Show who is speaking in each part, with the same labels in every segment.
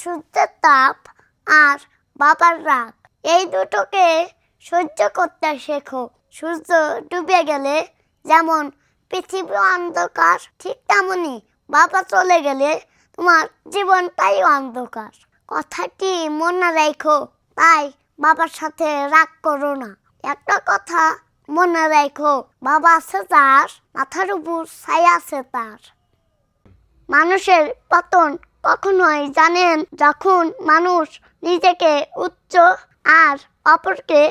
Speaker 1: সূর্যের তাপ আর বাবার রাগ। এই দুটোকে সহ্য করতে শেখো। সূর্য ডুবে গেলে যেমন পৃথিবী অন্ধকার, ঠিক তেমনই বাবা চলে গেলে তোমার জীবনটাই অন্ধকার। কথাটি মনে রেখো, তাই বাবার সাথে রাগ করো না। একটা কথা মনে রেখো, বাবা আছে তার, মাথার উপর ছাই আছে তার। মানুষের পতন কখনোই জানেন যখন মানুষ নিজেকে উচ্চ আর অপরকে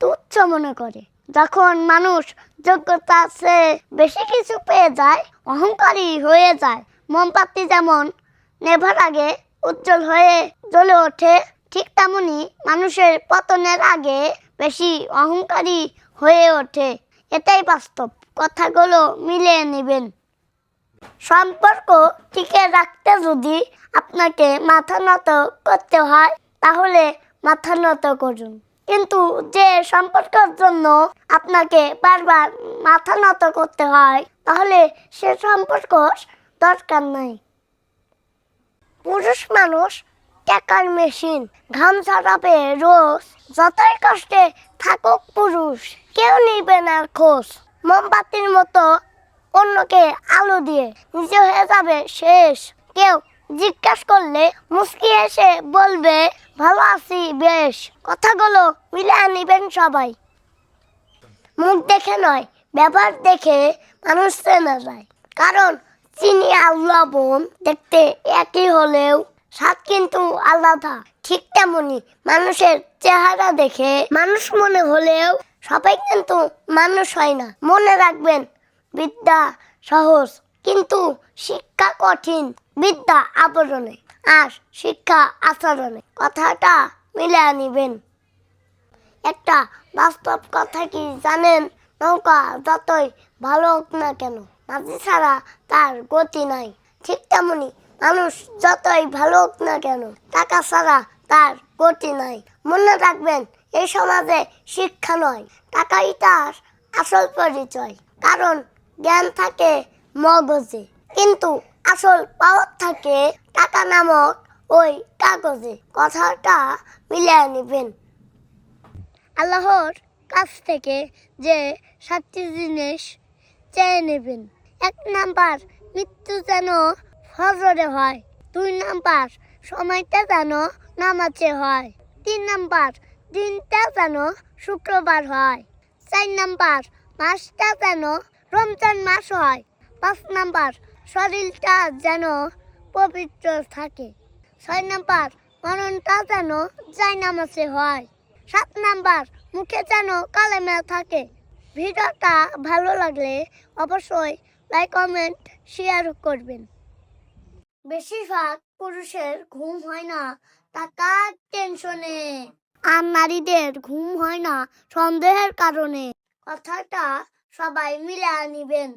Speaker 1: তুচ্ছ মনে করে। যখন মানুষ যোগ্যতা আছে বেশি কিছু পেয়ে যায়, অহংকারী হয়ে যায় মোমবাতি যেমন নেভার আগে উজ্জ্বল হয়ে জ্বলে ওঠে, ঠিক তেমনি মানুষের পতনের আগে বেশি অহংকারী হয়ে ওঠে। এটাই বাস্তব। কথাগুলো মিলিয়ে নেবেন। সম্পর্ক টিকে রাখতে যদি আপনাকে মাথা নত করতে হয়, তাহলে মাথা নত করুন। কিন্তু যে সম্পর্কের জন্য আপনাকে বারবার মাথা নত করতে হয়, তাহলে সে সম্পর্ক দরকার নাই। পুরুষ মানুষ টাকার মেশিন, ঘাম ছড়াবে রোজ, যতই কষ্টে থাকুক পুরুষ, কেউ নিবে না খোঁজ। মোমবাতির মতো অন্যকে আলো দিয়ে নিজে হয়ে যাবে শেষ। কেউ জিজ্ঞাসা করলে মুস্কি এসে বলবে, ভালো আছি বেশ। কথাগুলো মিলে নিবেন সবাই। মুখ দেখে নয়, ব্যবহার দেখে মানুষ চেনা যায়। কারণ চিনি আর লবণ দেখতে একই হলেও স্বাদ কিন্তু আলাদা। ঠিক তেমনি মানুষের চেহারা দেখে মানুষ মনে হলেও সবাই কিন্তু মানুষ হয় না। মনে রাখবেন বিদ্যা সহজ, কিন্তু শিক্ষা কঠিন। বিদ্যা আবরণে, আর শিক্ষা আচরণে। কথাটা মিলে নিবেন। একটা বাস্তব কথা কি জানেন? নৌকা যতই ভালো হোক না কেন, মাঝি ছাড়া তার গতি নাই। ঠিক তেমনি মানুষ যতই ভালো হোক না কেন, টাকা ছাড়া তার গতি নাই। মনে রাখবেন, এই সমাজে শিক্ষা নয়, টাকাই তার আসল পরিচয়। কারণ জ্ঞান থাকে, মগজে। কিন্তু আসল পাওয়ার থাকে টাকা নামক ওই কাগজে। কথাটা মিলিয়ে নেবেন। আল্লাহর কাছ থেকে যে সাতটি জিনিস চেয়ে নেবেন। এক নাম্বার, মৃত্যু যেন ফজরে হয়। দুই নাম্বার, সময়টা যেন নামাজে হয়। তিন নাম্বার, দিনটা যেন শুক্রবার হয়। চার নাম্বার, মাসটা যেন রমজান মাস হয়। পাঁচ নাম্বার, শরীরটা যেন পবিত্র থাকে। ছয় নাম্বার মরণটা যেন যায় নামাজে হয়। সাত নাম্বার, মুখে যেন কালেমা থাকে। ভিডিওটা ভালো লাগলে অবশ্যই লাইক, কমেন্ট, শেয়ার করবেন। বেশিরভাগ পুরুষের ঘুম হয় না টাকার টেনশনে। আর নারীদের ঘুম হয় না সন্দেহের কারণে। কথাটা সবাই মিলে নিবেন